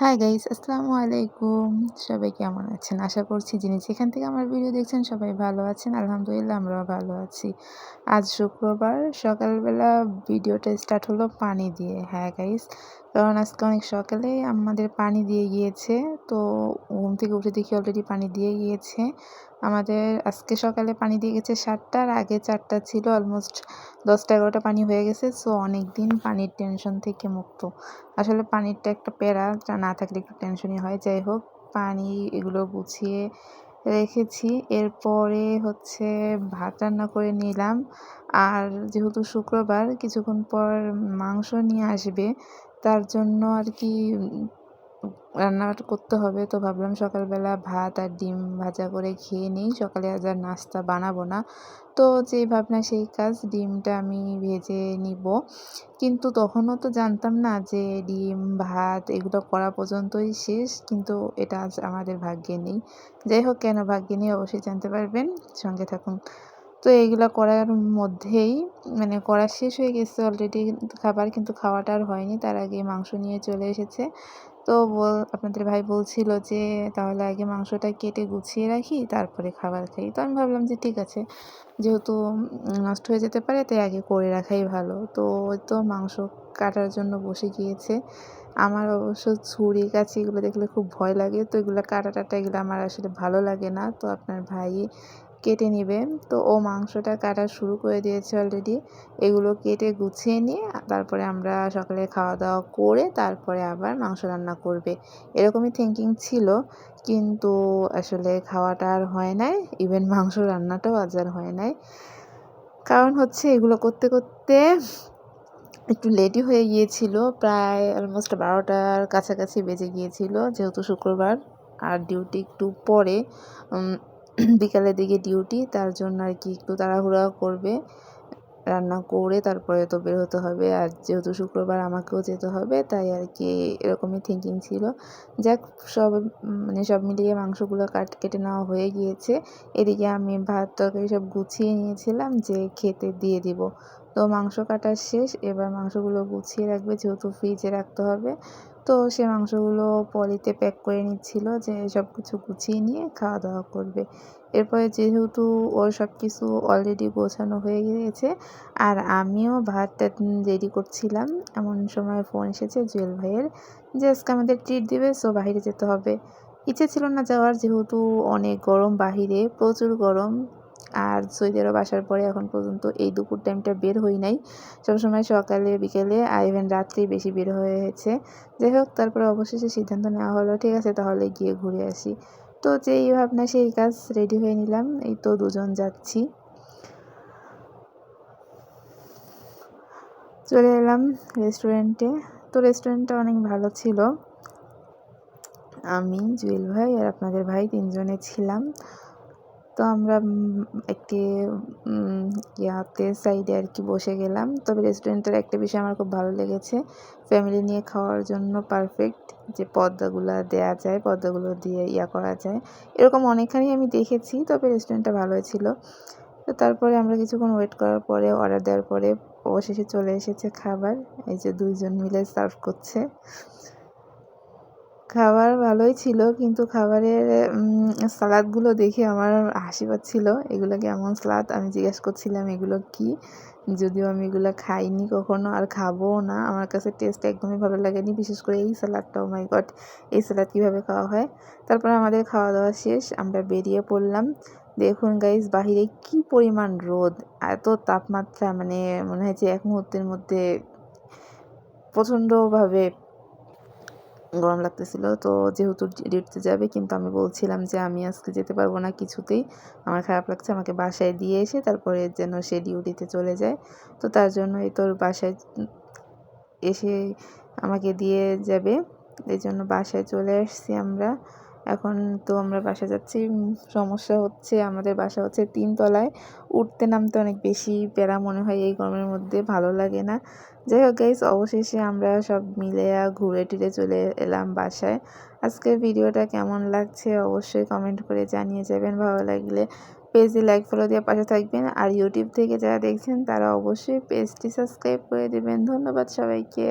Hi guys আসসালামু আলাইকুম। সবাই কেমন আছেন? আশা করছি যিনি যেখান থেকে আমার ভিডিও দেখছেন সবাই ভালো আছেন। আলহামদুলিল্লাহ, আমরাও ভালো আছি। আজ শুক্রবার, সকালবেলা ভিডিওটা স্টার্ট হলো পানি দিয়ে। হ্যাঁ গাইস কারণ আজকে অনেক সকালে আমাদের পানি দিয়ে গিয়েছে। তো ঘুম থেকে উঠে দেখি অলরেডি পানি দিয়ে গিয়েছে। আমাদের আজকে সকালে পানি দিয়ে গেছে সাতটার, আগে চারটা ছিল অলমোস্ট দশটা, এগারোটা পানি হয়ে গেছে। সো অনেক দিন পানির টেনশন থেকে মুক্ত। আসলে পানিরটা একটা প্যারা না থাকলে একটু টেনশনই হয়। যাই হোক, পানি এগুলো গুছিয়ে রেখেছি। এরপরে হচ্ছে ভাত রান্না করে নিলাম। আর যেহেতু শুক্রবার, কিছুক্ষণ পর মাংস নিয়ে আসবে। তার জন্য আর কি রান্না করতে হবে। তো ভাবলাম সকালবেলা ভাত আর ডিম ভাজা করে খেয়ে নিই। সকালে আজ আর নাস্তা বানাবো না। তো যেই ভাবনা সেই কাজ, ডিমটা আমি ভেজে নিব। কিন্তু তখনও তো জানতাম না যে ডিম, ভাত এগুলো করা পর্যন্তই শেষ। কিন্তু এটা আজ আমাদের ভাগ্যে নেই। যাই হোক, কেন ভাগ্যে নেই অবশ্যই জানতে পারবেন। সঙ্গে থাকুন। তো এইগুলো করার মধ্যেই মানে করা শেষ হয়ে গেছে অলরেডি খাবার কিন্তু খাওয়াটা আর হয়নি, তার আগে মাংস নিয়ে চলে এসেছে। তো বল, আপনাদের ভাই বলছিল যে তাহলে আগে মাংসটা কেটে গুছিয়ে রাখি, তারপরে খাবার খাই। তো আমি ভাবলাম যে ঠিক আছে, যেহেতু নষ্ট হয়ে যেতে পারে, তাই আগে করে রাখাই ভালো। তো ওই তো মাংস কাটার জন্য বসে গিয়েছে। আমার অবশ্য ছুরি কাছি এগুলো দেখলে খুব ভয় লাগে। তো এগুলো কাটা টাটা এগুলো আমার আসলে ভালো লাগে না। তো আপনার ভাই কেটে নেবে। তো ও মাংসটা কাটা শুরু করে দিয়েছে অলরেডি এগুলো কেটে গুছিয়ে নিয়ে তারপরে আমরা সকালে খাওয়া দাওয়া করে তারপরে আবার মাংস রান্না করবে। এরকমই থিঙ্কিং ছিল, কিন্তু আসলে খাওয়াটা আর হয় নাই। ইভেন মাংস রান্নাটাও আজ আর হয় নাই। কারণ হচ্ছে এগুলো করতে করতে একটু লেটই হয়ে গিয়েছিল। প্রায় অলমোস্ট বারোটার কাছাকাছি বেজে গিয়েছিল, যেহেতু শুক্রবার। আর ডিউটি একটু পরে বিকালের দিকে ডিউটি তার জন্য আর কি একটু তাড়াহুড়া করবে। রান্না করে তারপরে তো বের হতে হবে। আর যেহেতু শুক্রবার আমাকেও যেতে হবে, তাই আর কি এরকমই থিঙ্কিং ছিল। যাক, সব মানে সব মিলিয়ে মাংসগুলো কাট, কেটে নেওয়া হয়ে গিয়েছে। এদিকে আমি ভাত, তরকারি সব গুছিয়ে নিয়েছিলাম যে খেতে দিয়ে দিব। তো মাংস কাটা শেষ, এবার মাংসগুলো গুছিয়ে রাখবে, যেহেতু ফ্রিজে রাখতে হবে। তো সে মাংসগুলো পলিতে প্যাক করে নিচ্ছিল যে সব কিছু গুছিয়ে নিয়ে খাওয়া দাওয়া করবে। এরপরে যেহেতু ওর সব কিছু অলরেডি গোছানো হয়ে গিয়েছে, আর আমিও ভাতটা রেডি করছিলাম, এমন সময় ফোন এসেছে জুয়েল ভাইয়ের যে আজকে আমাদের ট্রিট দিবে সো বাইরে যেতে হবে। ইচ্ছে ছিল না যাওয়ার, যেহেতু অনেক গরম বাহিরে, প্রচুর গরম আর সৌদি আরব আসার পরে এখন পর্যন্ত এই দুপুর টাইমটা বের হই নাই। সবসময় সকালে, বিকেলে আর ইভেন রাত্রেই বেশি বের হয়েছে। যাই হোক, তারপরে অবশেষে সিদ্ধান্ত নেওয়া হলো, ঠিক আছে, তাহলে গিয়ে ঘুরে আসি। তো যেই ভাবনা, সেই কাজ রেডি হয়ে নিলাম। এই তো দুজন যাচ্ছি। চলে এলাম রেস্টুরেন্টে তো রেস্টুরেন্টটা অনেক ভালো ছিল। আমি, জুয়েল ভাই আর আপনাদের ভাই তিনজনে ছিলাম। তো আমরা একটি ইয়াতে সাইডে আর কি বসে গেলাম। তবে রেস্টুরেন্টের একটা বিষয় আমার খুব ভালো লেগেছে। ফ্যামিলি নিয়ে খাওয়ার জন্য পারফেক্ট যে পর্দাগুলো দেয়া যায় পর্দাগুলো দিয়ে ইয়া করা যায়, এরকম অনেকখানি আমি দেখেছি, তবে রেস্টুরেন্টটা ভালোই ছিল। তো তারপরে আমরা কিছুক্ষণ ওয়েট করার পরে, অর্ডার দেওয়ার পরে অবশেষে চলে এসেছে খাবার। এই যে দুইজন মিলে সার্ভ করছে। খাবার ভালোই ছিল, কিন্তু খাবারের সালাদগুলো দেখে আমার হাসি পাচ্ছিল। এগুলো কেমন সালাদ? আমি জিজ্ঞেস করছিলাম, এগুলো কি? যদিও আমি এগুলো খাইনি কখনো আর খাব না। আমার কাছে টেস্ট একদমই ভালো লাগেনি, বিশেষ করে এই স্যালাডটা মাই গড এই স্যালাড কীভাবে খাওয়া হয়? তারপর আমাদের খাওয়া দাওয়া শেষ, আমরা বেরিয়ে পড়লাম। দেখুন গাইজ বাহিরে কি পরিমাণ রোদ, এত তাপমাত্রা মানে মনে হয় যে এক মুহূর্তের মধ্যে প্রচণ্ডভাবে গরম লাগতেছিল। তো যেহেতু ডিউটিতে যাবে, কিন্তু আমি বলছিলাম যে আমি আজকে যেতে পারব না কিছুতেই। আমার খারাপ লাগছে, আমাকে বাসায় দিয়ে এসে তারপরে যেন সে ডিউটিতে চলে যায়। তো তার জন্য এই তোর বাসায় এসে আমাকে দিয়ে যাবে। এই জন্য বাসায় চলে আসছি আমরা। এখন তো আমরা বাসা যাচ্ছি সমস্যা হচ্ছে আমাদের বাসা হচ্ছে তিনতলায় উঠতে নামতে অনেক বেশি প্যারা মনে হয় এই গরমের মধ্যে, ভালো লাগে না। যাই হোক গাইস অবশেষে আমরা সব মিলে ঘুরে টুরে চলে এলাম বাসায়। আজকের ভিডিওটা কেমন লাগছে অবশ্যই কমেন্ট করে জানিয়ে যাবেন। ভালো লাগলে পেজে লাইক ফলো দিয়ে পাশে থাকবেন। আর ইউটিউব থেকে যারা দেখছেন, তারা অবশ্যই পেজটি সাবস্ক্রাইব করে দেবেন। ধন্যবাদ সবাইকে।